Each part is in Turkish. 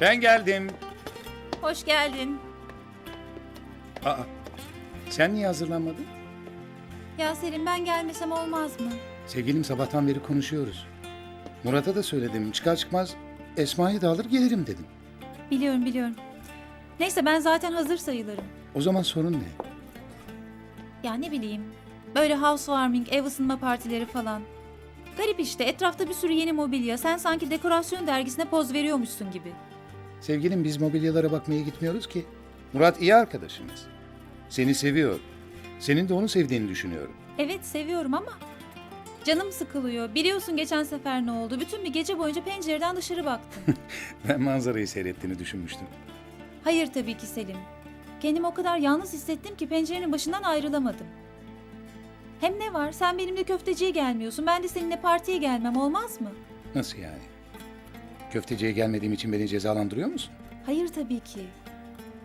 Ben geldim. Hoş geldin. Aa, sen niye hazırlanmadın? Ya Selim ben gelmesem olmaz mı? Sevgilim sabahtan beri konuşuyoruz. Murat'a da söyledim. Çıkar çıkmaz Esma'yı da alır gelirim dedim. Biliyorum biliyorum. Neyse ben zaten hazır sayılırım. O zaman sorun ne? Ya ne bileyim. Böyle housewarming, ev ısınma partileri falan. Garip işte etrafta bir sürü yeni mobilya. Sen sanki dekorasyon dergisine poz veriyormuşsun gibi. Sevgilim biz mobilyalara bakmaya gitmiyoruz ki. Murat iyi arkadaşımız. Seni seviyor. Senin de onu sevdiğini düşünüyorum. Evet seviyorum ama canım sıkılıyor. Biliyorsun geçen sefer ne oldu? Bütün bir gece boyunca pencereden dışarı baktım. Ben manzarayı seyrettiğini düşünmüştüm. Hayır tabii ki Selim. Kendimi o kadar yalnız hissettim ki pencerenin başından ayrılamadım. Hem ne var? Sen benimle köfteciye gelmiyorsun. Ben de seninle partiye gelmem olmaz mı? Nasıl yani? Köfteciye gelmediğim için beni cezalandırıyor musun? Hayır tabii ki.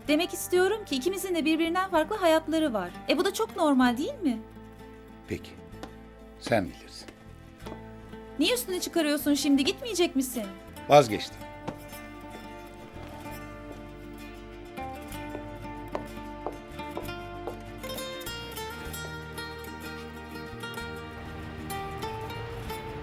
Demek istiyorum ki ikimizin de birbirinden farklı hayatları var. E bu da çok normal değil mi? Peki. Sen bilirsin. Niye üstüne çıkarıyorsun şimdi? Gitmeyecek misin? Vazgeçtim.